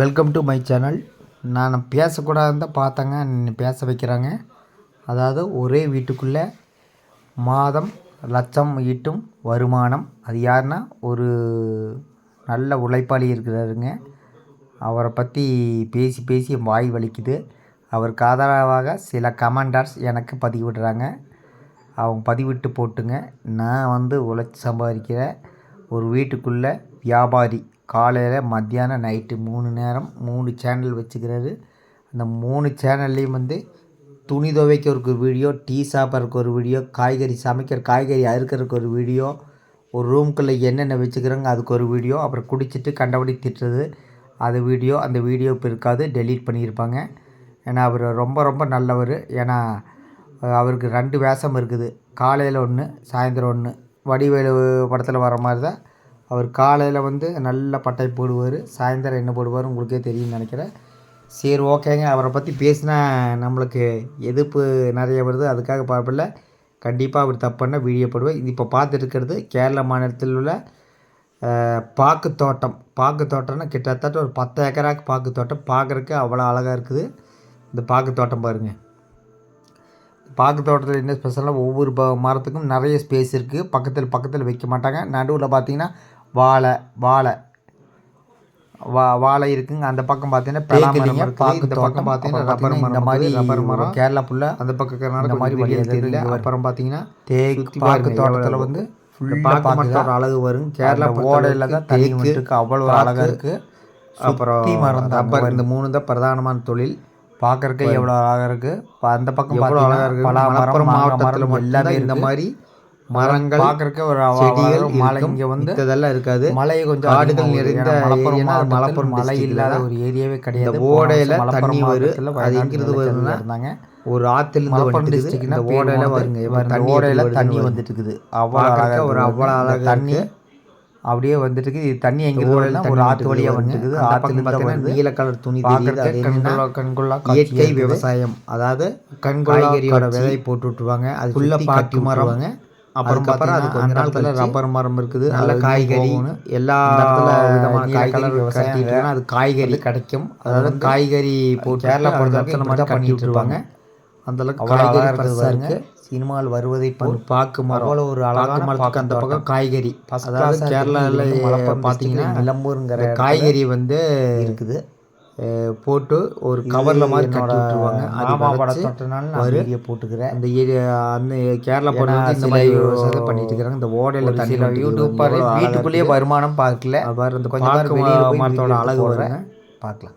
Welcome to my channel நான் பேசக்கூடாதுன்னு தான் பார்த்தேங்க. நின்று பேச வைக்கிறாங்க. அதாவது ஒரே வீட்டுக்குள்ளே மாதம் லட்சம் ஈட்டும் வருமானம். அது யாருன்னா ஒரு நல்ல உழைப்பாளி இருக்கிறாருங்க. அவரை பற்றி பேசி பேசி என் வாய் வலிக்குது. அவருக்கு ஆதரவாக சில கமெண்டர்ஸ் எனக்கு பதிவிடுறாங்க. அவங்க பதிவிட்டு போட்டுங்க. நான் வந்து உழைச்சி சம்பாதிக்கிற ஒரு வீட்டுக்குள்ளே வியாபாரி காலையில் மத்தியானம் நைட்டு மூணு நேரம் மூணு சேனல் வச்சுக்கிறாரு. அந்த மூணு சேனல்லையும் வந்து துணி துவைக்கிறதுக்கு ஒரு வீடியோ டீ சாப்பிட்றதுக்கு ஒரு வீடியோ காய்கறி சமைக்கிற காய்கறி அறுக்கிறதுக்கு ஒரு வீடியோ ஒரு ரூம்குள்ளே என்னென்ன வச்சுக்கிறாங்க அதுக்கு ஒரு வீடியோ அப்புறம் குடிச்சிட்டு கண்டபடி திட்டுறது. அது வீடியோ அந்த வீடியோ இப்போ இருக்காது டெலீட் பண்ணியிருப்பாங்க. ஏன்னா அவர் ரொம்ப ரொம்ப நல்லவர். ஏன்னா அவருக்கு ரெண்டு வேஷம் இருக்குது. காலையில் ஒன்று சாயந்தரம் ஒன்று வடிவேலு படத்தில் வர மாதிரி தான் அவர் காலையில் வந்து நல்ல பட்டை போடுவார் சாயந்தரம் என்ன போடுவார் உங்களுக்கே தெரியும்னு நினைக்கிறேன். சரி ஓகேங்க. அவரை பற்றி பேசினா நம்மளுக்கு எதிர்ப்பு நிறைய வருது. அதுக்காக பார்ப்பில்ல கண்டிப்பாக அவர் தப்புன்னா வீடியோ போடுவேன் இது இப்போ பார்த்துட்டு இருக்கிறது கேரள மாநிலத்தில் உள்ள பாக்கு தோட்டம் பாக்கு தோட்டம்னா கிட்டத்தட்ட ஒரு பத்து ஏக்கராக்கு பாக்கு தோட்டம் பார்க்குறக்கு அவ்வளோ அழகாக இருக்குது. இந்த பாக்கு தோட்டம் பாருங்கள் பாக்கு தோட்டத்தில் என்ன ஸ்பெஷலாக ஒவ்வொரு ப மரத்துக்கும் நிறைய ஸ்பேஸ் இருக்குது பக்கத்தில் பக்கத்தில் வைக்க மாட்டாங்க. நடுவில் பார்த்தீங்கன்னா வாழை வாழை. வா வாழை இருக்குங்க. அந்த பக்கம் பார்த்தீங்கன்னா பலாமரம் இருக்குது. இந்த பக்கம் பார்த்தீங்கன்னா ரப்பர் மரம் இந்த மாதிரி ரப்பர் மரம். கேரளா ஃபுல்லாக அந்த பக்கம் இந்த மாதிரி வழியாக தெரியல. அப்புறம் பார்த்தீங்கன்னா தேக்கு பாக்கு தோட்டத்தில் வந்து பாக்கு மரத்தோட அழகு வரும். கேரளா ஓடையில் தான் தண்ணி இருக்கு அவ்வளோ அழகாக இருக்குது அப்புறம் மரம் ரப்பர் இந்த மூணு தான் பிரதானமான தொழில். பார்க்கறக்கு எவ்வளோ அழகாக இருக்குது அந்த பக்கம் எவ்வளோ அழகாக இருக்குது மரம் மாவட்டத்தில் எல்லாமே இந்த மாதிரி மரங்கள் பார்க்கறக்கு ஒரு மலை இங்கே வந்து இதெல்லாம் இருக்காது. மலை கொஞ்சம் காடுகள் நிறைந்த மலப்புறம் மலப்புறம் மலை இல்லாத ஒரு ஏரியாவே கிடையாது. ஓடையில் தண்ணி வரும். அது எங்கிருந்து வருதுன்னா இருந்தாங்க ஒரு ஆத்துல இருந்து மலப்புறம் டிஸ்ட்ரிக்ட் இந்த ஓடையில வருங்க. ஓடையில தண்ணி வந்துட்டு இருக்குது அவ்வளோ அழகாக ஒரு அவ்வளோ அழகாக தண்ணி அப்படியே வந்துட்டு இருக்குது இது தண்ணி எங்க ஓடையில ஒரு ஆத்து வழியா வந்துருக்குது ஆத்துல பார்த்தீங்கன்னா நீல கலர் துணி கண்கொள்ளா கண்கொள்ளா இயற்கை விவசாயம். அதாவது காய்கறியோட விதை போட்டு விட்டுருவாங்க அதுக்குள்ள பாட்டி மரம். அப்புறம் அப்புறம் அது கொஞ்ச நாள் ரப்பர் மரம் இருக்குது நல்ல காய்கறி எல்லா விதமான காய்கறி அது காய்கறி. கிடைக்கும். அதாவது காய்கறி போட்டு கேரளா பொறுத்தவரைக்கும் மட்டும் பண்ணி விட்டுருவாங்க அந்த அளவுக்கு காய்கறி பெருசாக இருக்கு. சினிமாவில் வருவதை ஒரு பாக்கு மரம். அவ்வளோ ஒரு அழகான மரத்துக்கு அந்த பக்கம் காய்கறி. அதாவது கேரளாவில் பார்த்தீங்கன்னா நிலம்பூருங்கிற காய்கறி வந்து இருக்குது. போட்டு ஒரு கவரில் மாதிரி கட்டி விட்டுருவாங்க. மாமா படத்தோட்டனால நான் போட்டுக்கிறேன். அந்த ஏரியா அந்த கேரளா பொண்ணு வந்து இந்த மாதிரி விவசாயம் பண்ணிட்டு இருக்கிறாங்க. இந்த ஓடையில் தண்ணி யூடியூப் வீட்டுக்குள்ளேயே வருமானம் பார்க்கல. அவர் அந்த கொஞ்சம் மரத்தோட அழகு வருங்க பார்க்கலாம்.